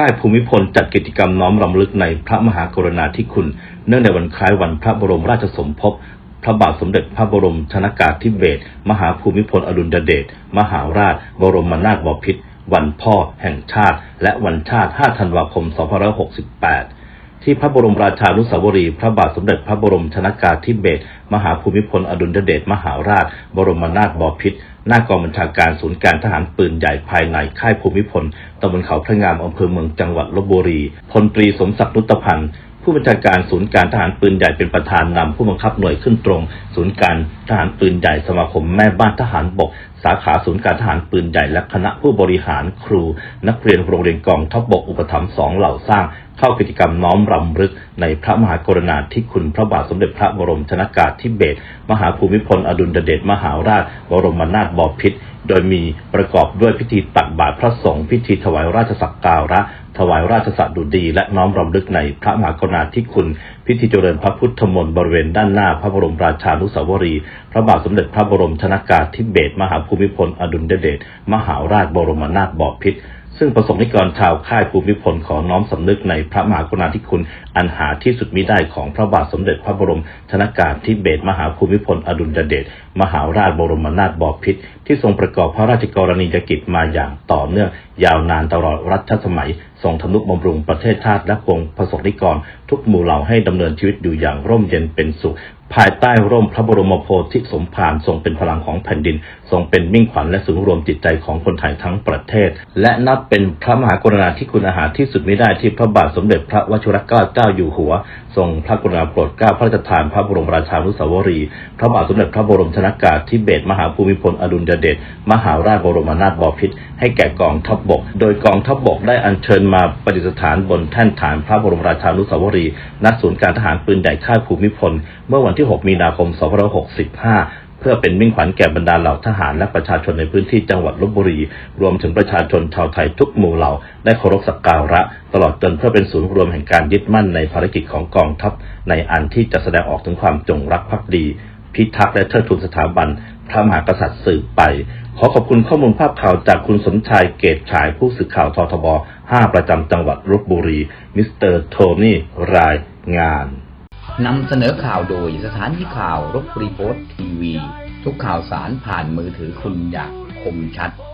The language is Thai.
ค่ายภูมิพลจัดกิจกรรมน้อมรำลึกในพระมหากรุณาธิคุณ เนื่องในวันคล้ายวันพระบรมราชสมภพพระบาทสมเด็จพระบรมชนากาธิเบศรมหาภูมิพลอดุลยเดชมหาราช บรมนาถบพิตรวันพ่อแห่งชาติ และวันชาติ 5 ธันวาคม 2568 ที่พระบรมราชานุสาวรีย์พระบาทสมเด็จพระบรมชนากาธิเบศรมหาภูมิพลอดุลยเดชมหาราช บรมนาถบพิตรหน้ากองบัญชาการศูนย์การทหารปืนใหญ่ภายในค่ายภูมิพลตำบลเขาพระงามอำเภอเมืองจังหวัดลบบุรีพลตรีสมศักดิ์นุตพันธ์ ผู้บัญชาการศูนย์การทหารปืนใหญ่เป็นประธานนำผู้บังคับหน่วยขึ้นตรง ศูนย์การทหารปืนใหญ่สมาคมแม่บ้านทหารบก สาขาศูนย์การทหารปืนใหญ่และคณะผู้บริหารครู นักเรียนโรงเรียนกองทัพบกอุปถัมภ์สองเหล่าสร้าง เข้ากิจกรรมน้อมรำลึก ในพระมหากรณาธิคุณพระบาทสมเด็จพระบรมชนากาธิเบศรมหาภูมิพลอดุลยเดชมหาราช บรมนาถบพิตร โดยมีประกอบด้วยพิธีตักบาตรพระสงฆ์พิธีถวายราชสักการะ ถวายราชสัตดุดี และน้อมรำลึกในพระมหากรุณาธิคุณ พิธีเจริญพระพุทธมนต์บริเวณด้านหน้าพระบรมราชานุสาวรีย์พระบาทสมเด็จพระบรมชนากาธิเบศรมหาภูมิพลอดุลยเดชมหาราชบรมนาถบพิตร ซึ่งประสงค์นิกรชาวค่ายภูมิพลขอน้อมสำนึกในพระมหากรุณาธิคุณอันหาที่สุดมิได้ของพระบาทสมเด็จพระบรมชนากาธิเบศรมหาภูมิพลอดุลยเดชมหาราชบรมนาถบพิตรที่ทรงประกอบพระราชกรณียกิจมาอย่างต่อเนื่องยาวนานตลอดรัชสมัย ทรงทนุบำรุงประเทศชาติและปวงประสงค์นิกร ทุกหมู่เหล่าให้ดำเนินชีวิตอยู่อย่างร่มเย็นเป็นสุข ภายใต้ร่มพระบรมโพธิสมภารทรงเป็นพลังของแผ่นดิน ทรงเป็นมิ่งขวัญและศูนย์รวมจิตใจของคนไทยทั้งประเทศ และนับเป็นพระมหากรุณาธิคุณอาหารที่สุดไม่ได้ที่พระบาทสมเด็จพระวชิรเกล้าเจ้าอยู่หัว ทรงพระกรุณาโปรดเกล้าพระราชทานพระบรมราชานุสาวรีย์พระบาทสมเด็จพระบรมชนากาธิเบศรมหาภูมิพลอดุลยเดชมหาราชบรมนาถบพิตร ให้แก่กองทัพบบก โดยกองทัพบบกได้อัญเชิญมาประดิษฐานบนแท่นฐานพระบรมราชานุสาวรีย์ณศูนย์การทหารปืนใหญ่ค่ายภูมิพล เมื่อวันที่ 6 มีนาคม 2565เพื่อเป็นมิ่งขวัญแก่บรรดาเหล่าทหารและประชาชนในพื้นที่จังหวัดลบบุรี รวมถึงประชาชนชาวไทยทุกหมู่เหล่า ได้เคารพสักการะ ตลอดจนเพื่อเป็นศูนย์รวมแห่งการยึดมั่นในภารกิจของกองทัพ ในอันที่จะแสดงออกถึงความจงรักภักดี พิทักษ์และเทิดทูนสถาบัน พระมหากษัตริย์สืบไป ขอขอบคุณข้อมูลภาพข่าวจากคุณสมชายเกตฉายผู้สื่อข่าวททบ 5 ประจำจังหวัดลบบุรี มิสเตอร์โทนี่รายงานนำเสนอข่าวโดยสถานีข่าวรบรีโพสต์ทีวี ทุกข่าวสารผ่านมือถือคุณอย่างคมชัด